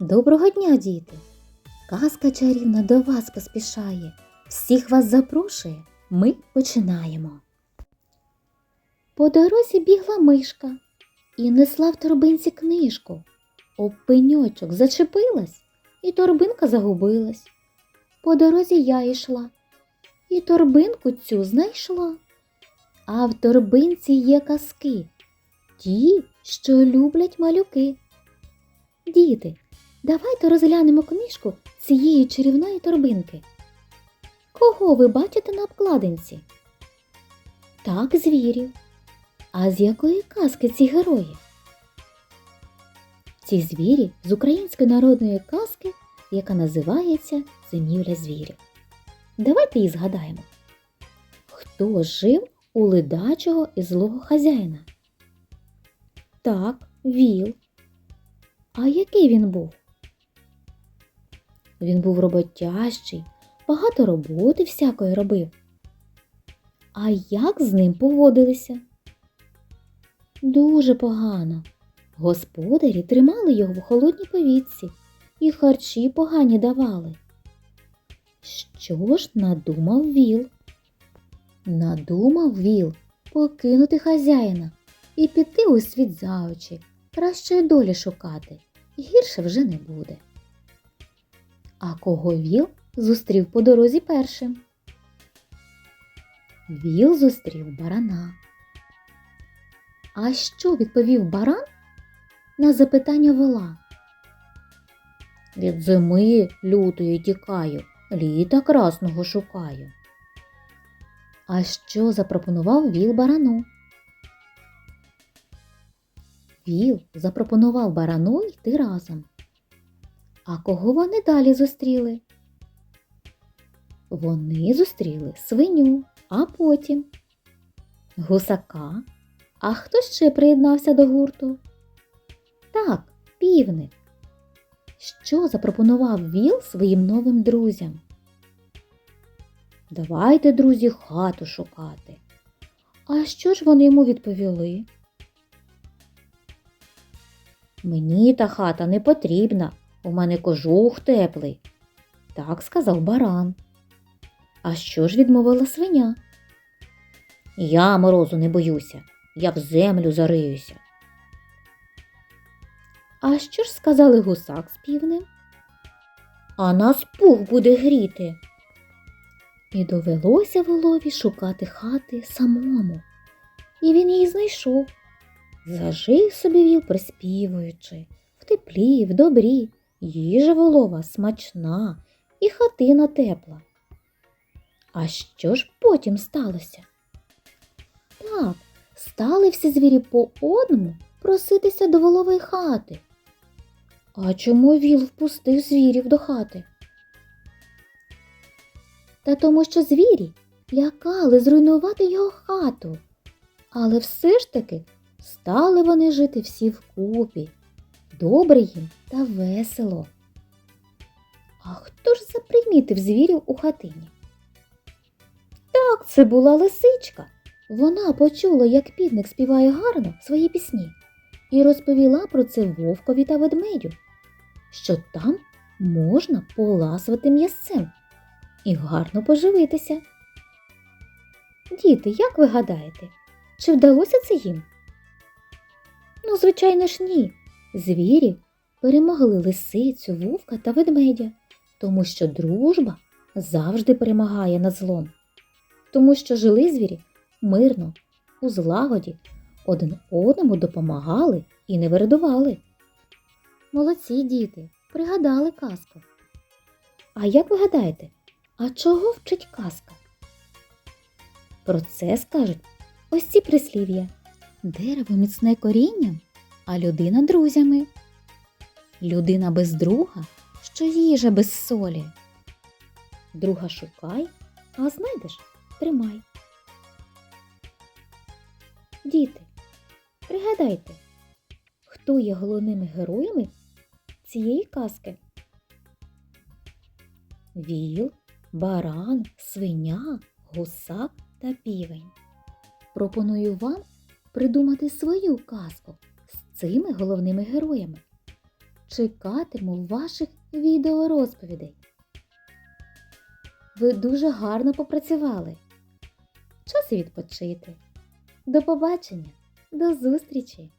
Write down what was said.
Доброго дня, діти! Казка чарівна до вас поспішає. Всіх вас запрошує. Ми починаємо. По дорозі бігла мишка і несла в торбинці книжку. Об пеньочок зачепилась, і торбинка загубилась. По дорозі я йшла, і торбинку цю знайшла. А в торбинці є казки, ті, що люблять малюки. Діти, давайте розглянемо книжку цієї чарівної торбинки. Кого ви бачите на обкладинці? Так, звірів. А з якої казки ці герої? Ці звірі з української народної казки, яка називається Зимівля звірів. Давайте її згадаємо. Хто жив у ледачого і злого хазяїна? Так, віл. А який він був? Він був роботящий, багато роботи всякої робив. А як з ним поводилися? Дуже погано. Господарі тримали його в холодній повітці і харчі погані давали. Що ж надумав віл? Надумав віл покинути хазяїна і піти у світ за очі, кращої долі шукати, гірше вже не буде. А кого віл зустрів по дорозі першим? Віл зустрів барана. А що відповів баран на запитання вола? Від зими лютої тікаю, літа красного шукаю. А що запропонував віл барану? Віл запропонував барану йти разом. А кого вони далі зустріли? Вони зустріли свиню, а потім гусака. А хто ще приєднався до гурту? Так, півник. Що запропонував Віл своїм новим друзям? Давайте, друзі, хату шукати. А що ж вони йому відповіли? Мені та хата не потрібна, у мене кожух теплий, так сказав баран. А що ж відмовила свиня? Я морозу не боюся, я в землю зариюся. А що ж сказали гусак з півнем? А нас пух буде гріти. І довелося волові шукати хати самому. І він її знайшов. Зажив собі віл, приспівуючи, в теплі, в добрі, їжа волова смачна і хатина тепла. А що ж потім сталося? Так, стали всі звірі по одному проситися до волової хати. А чому віл впустив звірів до хати? Та тому, що звірі лякали зруйнувати його хату. Але все ж таки стали вони жити всі вкупі. Добре їм та весело. А хто ж запримітив звірів у хатині? Так, це була лисичка. Вона почула, як підник співає гарно свої пісні, і розповіла про це вовкові та ведмедю, що там можна поласувати м'ясцем і гарно поживитися. Діти, як ви гадаєте, чи вдалося це їм? Ну, звичайно ж, ні. Звірі перемогли лисицю, вовка та ведмедя, тому що дружба завжди перемагає над злом, тому що жили звірі мирно, у злагоді, один одному допомагали і не вередували. Молодці діти, пригадали казку. А як ви гадаєте, а чого вчить казка? Про це скажуть ось ці прислів'я. Дерево міцне корінням, а людина друзями. Людина без друга, що їжа без солі. Друга шукай, а знайдеш тримай. Діти, пригадайте, хто є головними героями цієї казки? Віл, баран, свиня, гусак та півень. Пропоную вам придумати свою казку цими головними героями. чекатиму ваших відеорозповідей. Ви дуже гарно попрацювали. Час відпочити. До побачення, до зустрічі!